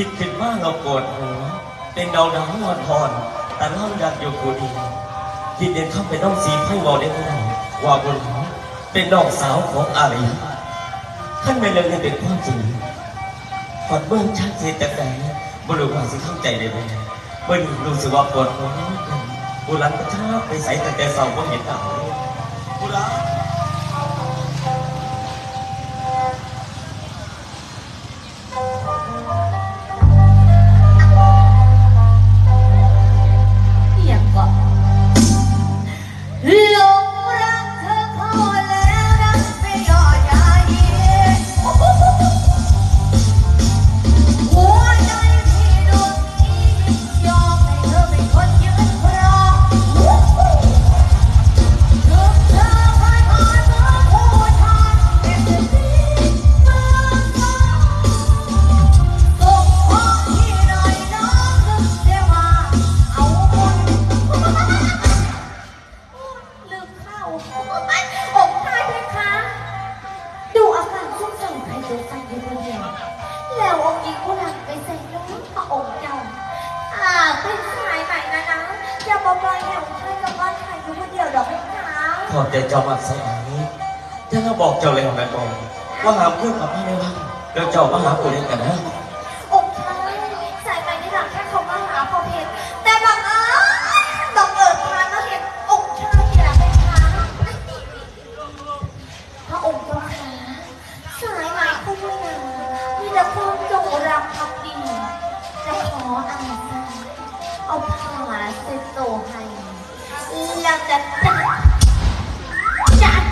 คิดขึ้นว่าเราโกรธหัวเป็นดาวดาวนอนพรแต่เราอยากอยู่กูดีคิดเด่นเข้าไปน้องสีไพ่บอกได้ไหร่ว่าบนหัวเป็นน้องสาวของอารีท่านไม่เลยเป็นความจริงกอดเบิ้องชัดเจนแต่แต่บริวารสิเข้าใจได้ไหมเบิ้งรู้สึกว่าปวดหัวบุรันก็ชอบไปใส่แต่แต่เสาก็เห็นหนาวบุรัน งสัยใส่อยู่คนเดียวแล้วองค์หญิงกุหลาบไปใส่น้องพระองค์เจ้าอ่าเป็นสายใหม่นะนะอย่ามาปล่อยให้องค์ชายกับบ้านใครอยู่คนเดียวดอกเพคะขอบใจเจ้ามาสยามนี้ถ้าเราบอกเจ้าเลยแม่บอกว่าหามเพื่อนมาไม่ได้ว่าแล้วเจ้ามาหาคนเดียกันนะ อาผาสิโตให้เราจะจัดจัด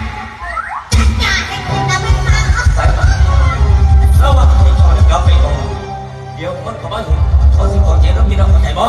จัารให้คุณนะพี่มาระวังให้ก่อเดี๋ยวไปก่อนเดี๋ยวคนเขาบ้านเขาสิขอเจ๊ต้องมีเราเข้าใจบ่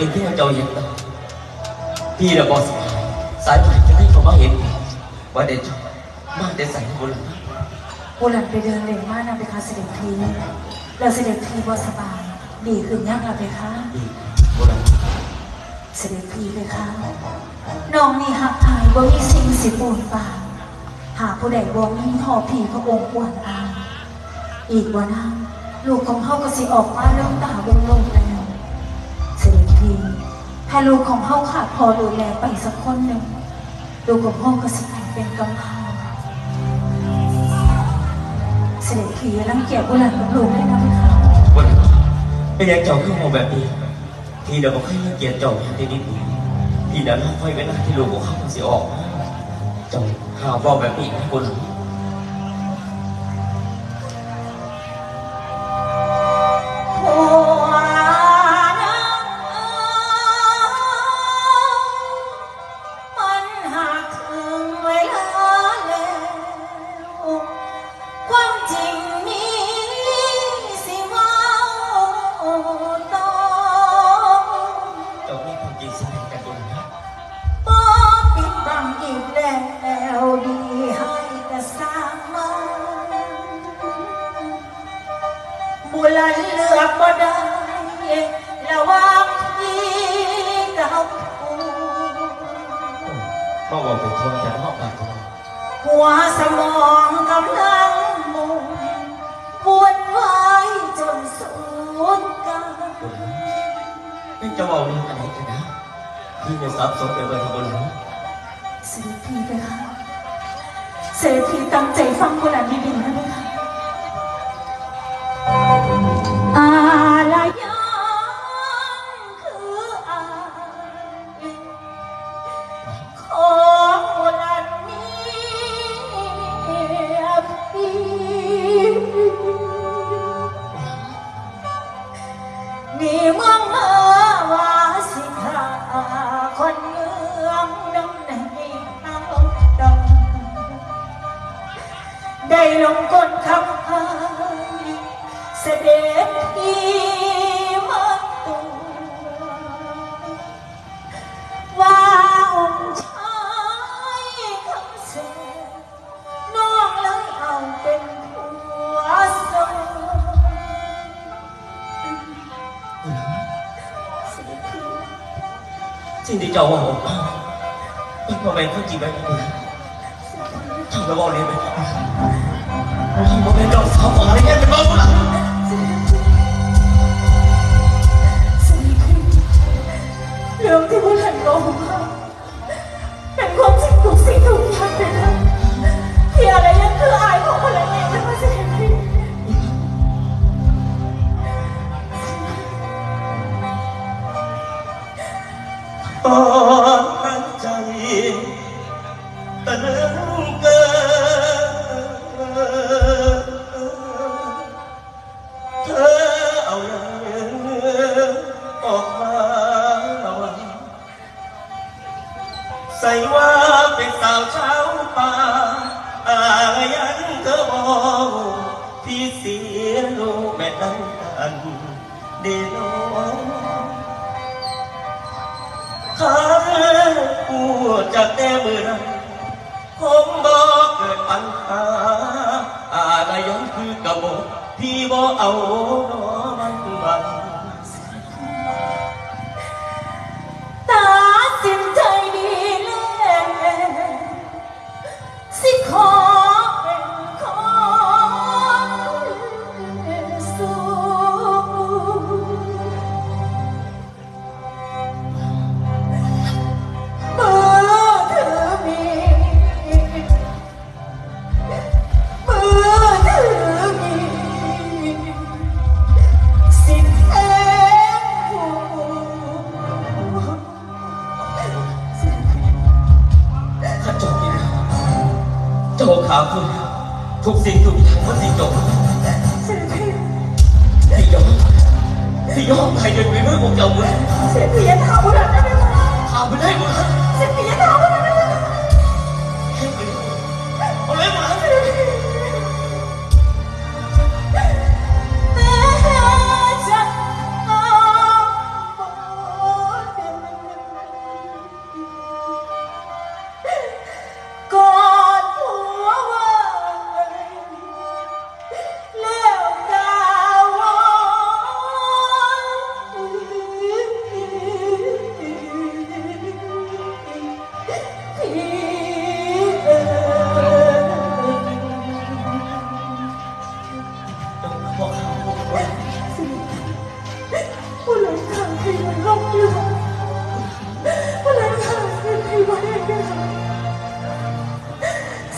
มันไม่ได้เป็นที่เจ้าเห็นนะพี่ระบอกสบายสายใหม่จะให้เขามาเห็นว่าเด็กมากแต่ใส่บุญโบราณไปเดินเล่นมากนะไปคะเสด็จพีแล้วเสด็จพีบสบายดีขึ้นยังล่ะไปคะดีบุญเสด็จพีไปคะน้องนี่หักหายบ่มีสิ่งสิปูนปานหากผู้ใดบ่มีหอผีพระองค์อ้วนอายอีกวันนั้นลูกของเฮาก็สิออกมาเริ่มตาเบิ่งโลกแล้วเสด็จพี ถ้าลูกของเฮาขาดพอดูแลไปสักคนหนึ่งลูกของเฮาก็สิกลายเป็นกำพร้าเสด็จผีรังเกียจบุหลันกับลูกได้นะพี่คะบุญเป็นยังเจ้าขึ้นมาแบบนี้พี่เดี๋ยวบอกให้เกียรติเจ้าอย่างที่นิดนี้พี่เดี๋ยวเราค่อยเวลาที่ลูกของเขาสิออก เจ้าหาบอกแบบนี้ให้บุญหั ลันเลือกบ่ได้ระหว่างพี่กับผู้มาบอกเป็นคนจะมอบปากทองหัวสมองกำลังหมุนวนวายจนสุดกายเป็นจะบอกเรื่องอะไรกันนะพี่ไม่ทราบสมเป็นวันบนนี้เสด็จพี่ไปค่ะเสด็จพี่ตั้งใจฟังคนอ่านดีๆนะไปค่ะ อ สิ่งที่เจ้าว่าผมเป็นพ่อแม่ผู้จีบไว้ผมาจะบอกเลยไหมพ่อแม่ดอกสาวของอะไรเนี่ยเป็นบ้าบุญเรื่องที่ผู้ทันกห ต จากแต่มือนั้นผมบอกเกิดปัญหาอะไรยังคือกระบอกพี่บอกเอา ทุกสิ่งทุกอย่างมันสิ่งจบเสด็จพี่ที่ยอมที่ยอมใครเดินไปเมื่อของเจ้าบุญเสด็จพี่อย่าถามว่าอะไรได้ไหมคะพาไปได้บุญเสด็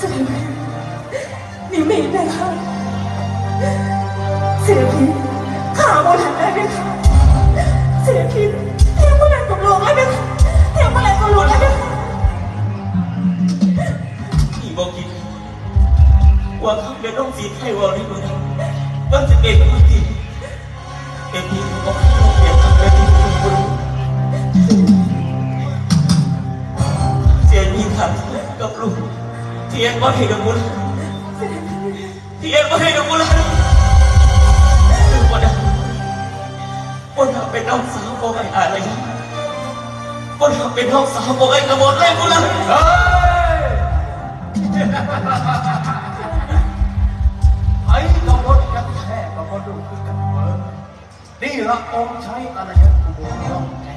เสด็จพี่นี่มีนะคะเสด็จพี่ข่าวผู้หลังได้ไหมคะเสด็จพี่เที่ยบผู้หลังกับหลวงได้ไหมคะเที่ยบผู้หลังกับหลวงได้ไหมคะพี่บอกกินว่าเขาเป็นน้องสีไทยวอลนี่มันจะเป็นควาจะเป็น เทียนว่าให้ดบุญเทียนว่าให้ดบุล้วถึงวันนั้นวันนั้นเป็นน้องสาวของไอ้อะไรวันนั้นเป็นน้องสาวของไอ้กระบอกเลยบุญแล้วไอ้กระบอกยังแท้กระบอกดูคือกันระองค์ใช้อะไรยะอุโบสถย่อมแน่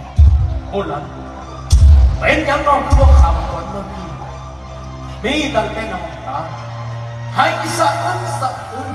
บุลันเป็นยังน้องคือว่าคำคนเมื่อกี้ มีตั้งแต่น้ำตาให้สะอื้นสะอื้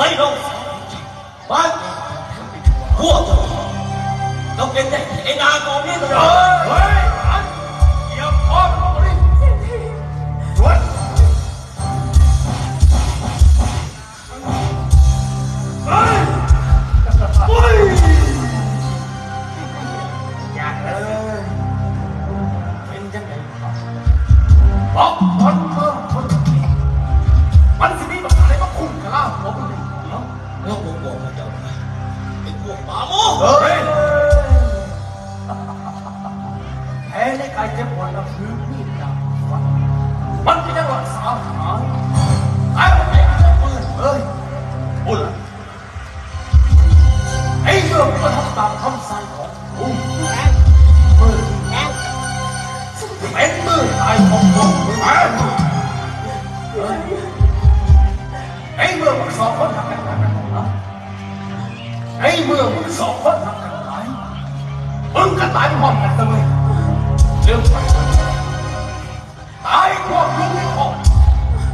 ใส่ลงวของเจ้าบ้านพวกเจ้าเป็นแต่ไอ้นากนี่ตลเฮ้อดายพวกลูกไม่พอ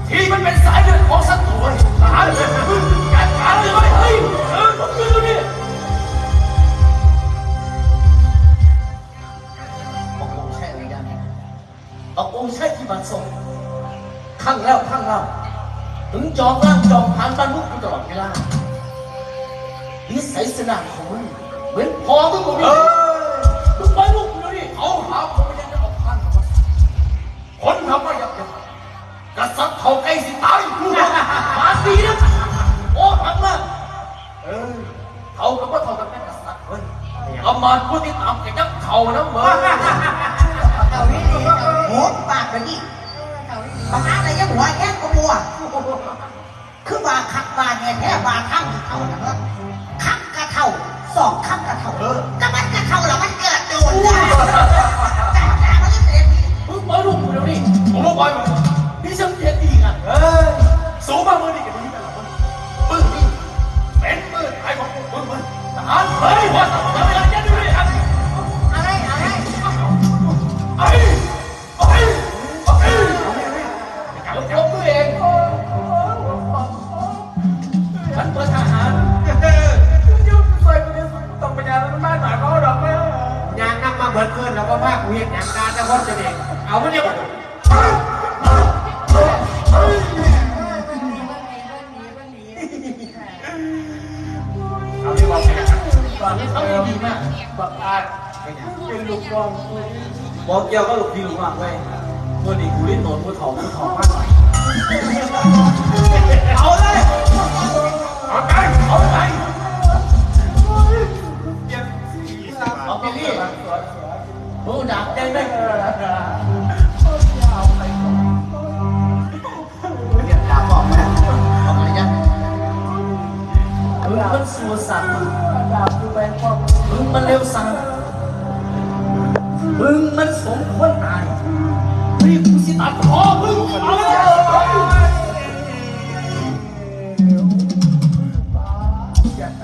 ที่มันเป็นสายเลือดของศัตรูไอ้ตายเลยมึงจัดการเลยเฮ้ยเออมึงดูนี่บอกองค์ใช่ไม่ได้บอกองค์ใช่ที่บัตรงข้างแล้วข้างเล่าถึงจองร่างจองผ่านบรรลุกูตลอดเวลานิสัยสนานของมึงเหมือนพอมึงหมดเลย เขาใกล้สิตายลูกมาดีนะโอ้ทำมาเออเขาก็ว่าเขาจะเป็นกษัตริย์เว้ยเอามาพูดที่ตามแกับยักเขานะเหมือนเอาวิธีโหปากไปนี่ปากอะไรยังหัวแง่กบัวคือว่าคักว่าเนี่ยแท้ว่าทั้งเท่านะเนอะคักกระเท่าสองคักกระเท่าก็มันกระเท่าแล้วมันเกิดโดนได้แต่แต่มันก็เสียดีมึงปล่อยลูกกูเดี๋ยวนี้ผมว่าปล่อยมันา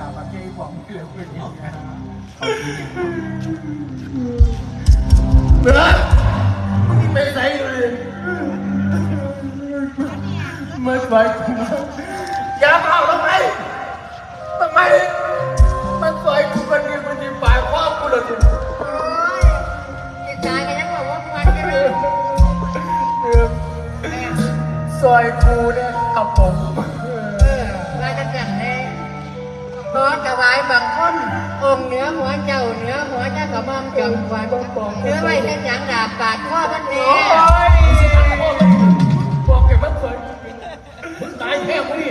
อยากกลับมาเกย์บอกเลือเป็นยังไงเบื่อมึงไปไหนเลยไม่ไปอย่าเผาทำไมทำไมมันซอยกูมันดีมันดีปลายความกูเลยโอ้ยจิตใจกันยังบอกว่ามันกันเลยซอยกูเนี่ยกับผม ออเราจะจัดให้น้องจะไว้บางคนองค์เหนือหัวเจ้าเหนือหัวเจ้ากระหม่อมจอมขวัญเหนือไว้เป็นหยังดาบปาดข้อมันแน่บอกแกมันเคยมึงตายแค่พี่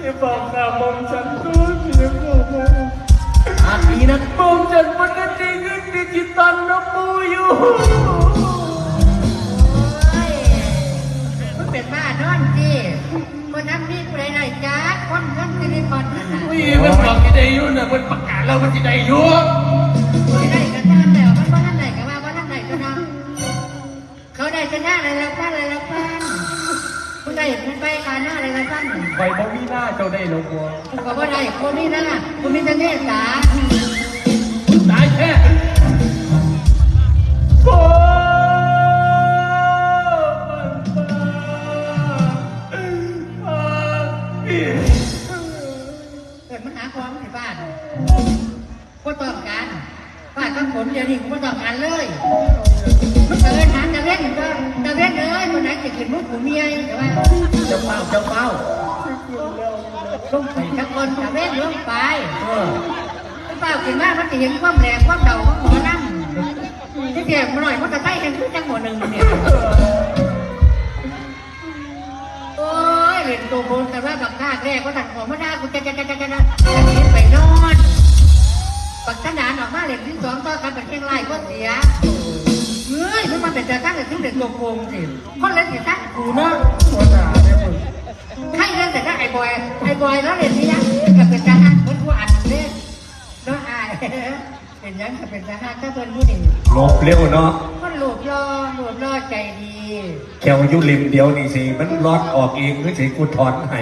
ที่บอกข่ามองฉันก็เพียงพออาทีนั้นมองฉันมันก็จริงดิจิตอลนะปูอยู่มันเป็นบ้านอนจี คนนั้นนี่ผู้ใดไหนจ้าคนเงินสิริพรนั่นน่ะอุ้ยมันบอกที่ได้ยู่นะมันประกาศแล้วมันที่ได้ยู่นผู้ใดก็ตามแล้วมันว่าท่านไหนก็ว่าว่าท่านไหนก็นำเขาได้ชนะอะไรแล้วป้านอะไรแล้วป้านผู้ใดมันไปขารหน้าอะไรแล้วป้านไปบ่มีหน้าเจ้าได้ลงบัวกูก็บ่ได้คนนี้นะกูมีแต่เมตตามึงตายแค่ ต้องการเลยมันเกิดหาจะเล่นก็จะเล่นเลยคนไหนจะขึ้นมุกกูเมียแต่ว่าเจ้าเป้าเจ้าเป้าลงไปทั้งคนจะเล่นลงไปเออเปล่าขึ้นมามันจะเห็นความแรงความเดาของหมอนั่งที่เดียวมาหน่อยมันจะใกล้กันคือจังหมดหนึ่งเนี่ยโอ้ยเล่นตัวบนแต่ว่าบักข้าแรกว่าตัดหัวมาได้กูจะจะจะจะจะจะจะไปนอน ปักขนานออกมาเล่นที่สองต่อกันเป็นเชียงรายก็เสียเฮ้ยมันมาเป็นจะตั้งแต่ที่เด็กตัวโกงสิคนเล่นสิตั้งกูเนาะหัวหน้าเนี่ยมึงใครเล่นแต่ถ้าไอ้บอยไอ้บอยแล้วเล่นนี่ยังกับเป็นทหารเหมือนกูอ่านเล่นเนาะอายเป็นยังกับเป็นทหารถ้าเป็นผู้หนึ่งลบเร็วเนาะคนหลูบล่อหลูบล่อใจดีแควอยุริมเดียวนี่สิมันรอดออกเองคือสิกูถอนให้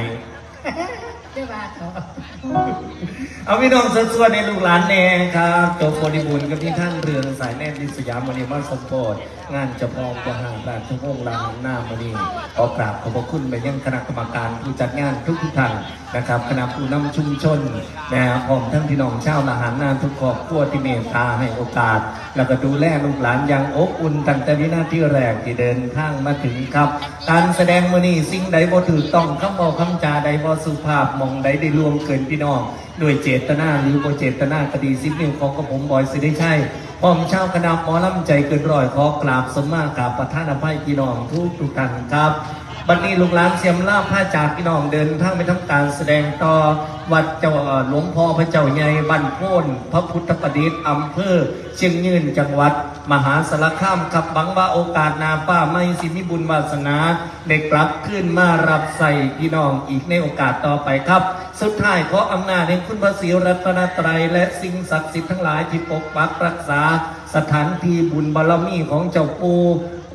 เอาพี่น้องส่วนในลูกหลานแน่ครับโจโฟนิบุญกับที่ท่านเรืองสายแน่นดิสยามวันนี้มาสมโพธงานเจะพองประหารราชวงศ์ลานหน้ามานีขอกราบขอบพระคุณไปยังคณะกรรมการผู้จัดงานทุกทุกท่านนะครับคณะผู้นำชุมชนนะพร้อมทั้งพี่น้องชาวละหารนานทุกครอบครัวที่เมตตาให้โอกาส แล้วก็ดูแลลูกหลานอย่างอบอุ่นตั้งแต่วินาทีแรกที่เดินทางมาถึงครับ การแสดงมือนี้สิ่งใดบ่ถือต้องคำบอกคำจาใดบ่สุภาพมองใดได้รวมเกินพี่น้องด้วยเจตนาหรือโบ่เจตนาคดีสิบนิ้วของกระผมบอยสิได้ใช่พร้อมชาวคณะหมอลำใจเกินร้อยขอกราบสมมากราบประท่านอภัยพี่น้องทุกทุกท่านครับบัดนี้ลูกหลานเสียมลาบผ้าจากพี่น้องเดินทางไปทำการแสดงต่อวัดเจ้าหลวงพ่อพระเจ้าใหญ่บ้านโพนพระพุทธประดิษฐ์อำเภอเชียงยืนจังหวัด มหาสารคามขับบังว่าโอกาสนาป้าไม่สิมีบุญวาสนาได้กลับขึ้นมารับใส่พี่น้องอีกในโอกาสต่อไปครับ สุดท้ายขออำนาจแห่งคุณพระศรีรัตนตรัยและสิ่งศักดิ์สิทธิ์ทั้งหลายที่ปกปักรักษา สถานที่บุญบารมีของเจ้าปู่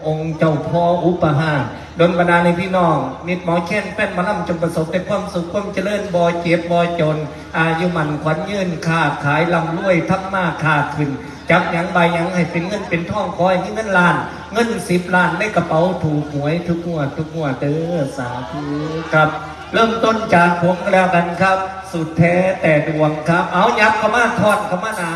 องค์เจ้าพ่ออุปหาดนบรรดาในพี่น้อง มิตรหมอแค้นแป้นมาล่ำจงประสบแต่ความสุขความเจริญบ่เจ็บบ่จน อายุมันขวัญยืนค้าขายลำรวยทับมาค้าขึ้น จับยังใบยังให้เป็นเงินเป็นทองคอยที่เงินล้าน เงินสิบล้านในกระเป๋าถูกหวยทุกงวดทุกงวดเด้อสาธุครับ เริ่มต้นจากผมแล้วกันครับ สุดแท้แต่ดวงครับ เอายับเข้ามาทอดเข้ามาหนา